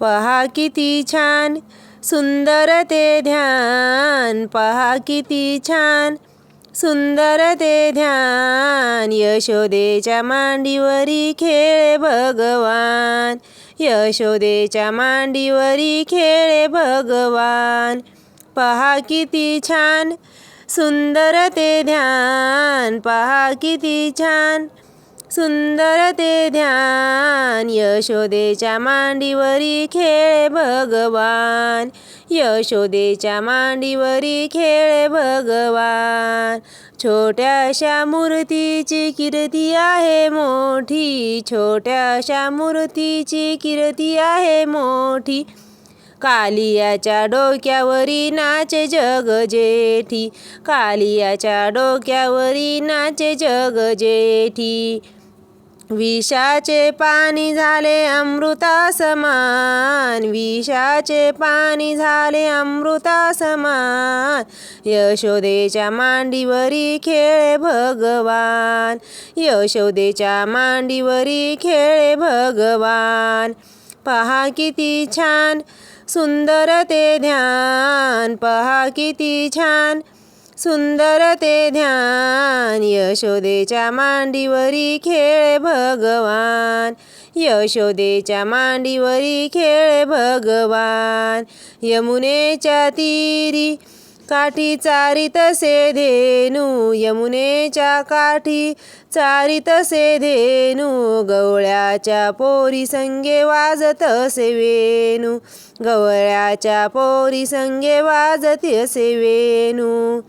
पहा किती छान. सुंदर ते ध्यान पहा किती छान. सुंदर ते ध्यान यशोदेच्या मांडीवरी खेळे भगवान. यशोदेच्या मांडीवरी खेळे भगवान. पहा किती छान. सुंदर ते ध्यान पहा किती छान. सुंदर ते ध्यान यशोदेच्या मांडीवरी खेळे भगवान. यशोदेच्या मांडीवरी खेळे भगवान. छोट्याशा मूर्तीची कीर्ती आहे मोठी. छोट्याशा मूर्तीची कीर्ती आहे मोठी. कालियाच्या डोक्यावरी नाचे जग जेठी. कालियाच्या डोक्यावरी नाचे जग जेठी. विषाचे पाणी झाले अमृता समान विषाचे पाणी झाले अमृता समान यशोदेच्या मांडीवरी खेळे भगवान. यशोदेच्या मांडीवरी खेळे भगवान. पहा किती छान सुंदर ते ध्यान. पहा किती छान सुंदर ते ध्यान यशोदेच्या मांडीवरी खेळ भगवान. यशोदेच्या मांडीवरी खेळ भगवान. यमुनेच्या तीरी काठी चारितसे धेनू यमुनेच्या काठी चारितसे धेनू गवळ्याच्या पोरी संगे वाजत असे वेणू. गवळ्याच्या पोरी संगे वाजत असे वेणू.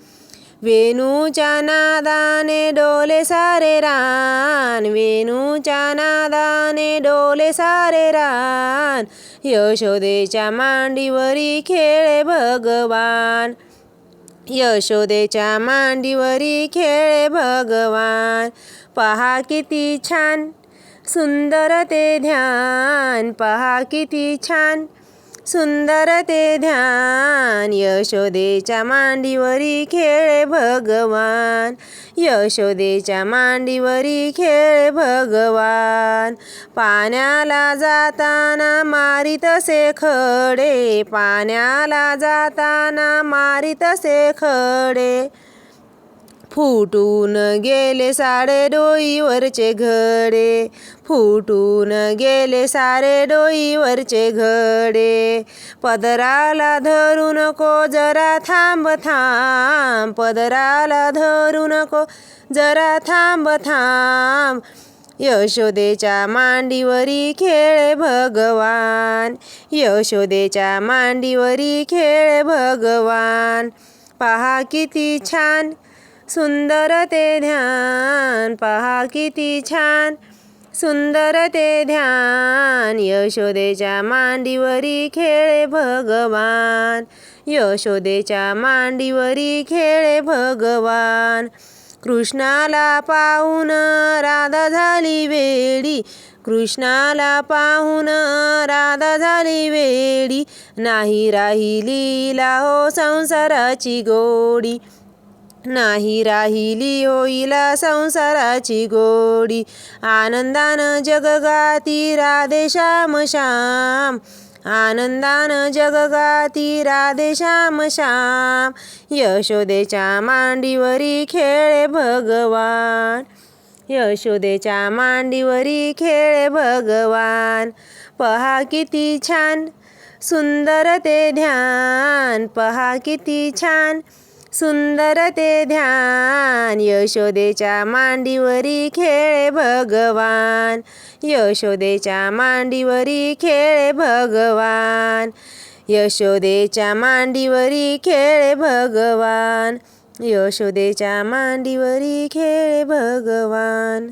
वेणूच्या नादाने डोले सारे रान वेणूच्या नादाने डोले सारे रान यशोदेच्या मांडीवरी खेळे भगवान. यशोदेच्या मांडीवरी खेळे भगवान. पहा किती छान सुंदर ते ध्यान पहा किती छान सुंदर ते ध्यान यशोदेच्या मांडीवरी खेळे भगवान. यशोदेच्या मांडीवरी खेळे भगवान. पाण्याला जाताना मारितसे खडे पाण्याला जाताना मारितसे खडे. फुटून गेले सारे डोईवरचे घडे. फुटून गेले सारे डोईवरचे घडे. पदराला धरू नको जरा थांब थांब. पदराला धरू नको जरा थांब थांब. यशोदेच्या मांडीवरी खेळे भगवान. यशोदेच्या मांडीवरी खेळे भगवान. पहा किती छान सुंदर ते ध्यान पहा किती छान. सुंदर ते ध्यान यशोदेच्या मांडीवरी खेळे भगवान. यशोदेच्या मांडीवरी खेळे भगवान. कृष्णाला पाहून राधा झाली वेडी. कृष्णाला पाहून राधा झाली वेडी. नाही राहिली हो संसाराची गोडी. नाही राहिली होईला संसाराची गोडी. आनंदानं जगगाती राधे श्याम श्याम. आनंदानं जगगाती राधे श्याम श्याम. यशोदेच्या मांडीवरी खेळे भगवान. यशोदेच्या मांडीवरी खेळे भगवान. पहा किती छान सुंदर ते ध्यान. पहा किती छान सुंदर ते ध्यान यशोदेच्या मांडीवरी खेळे भगवान. यशोदेच्या मांडीवरी खेळे भगवान. यशोदेच्या मांडीवरी खेळे भगवान. यशोदेच्या मांडीवरी खेळे भगवान.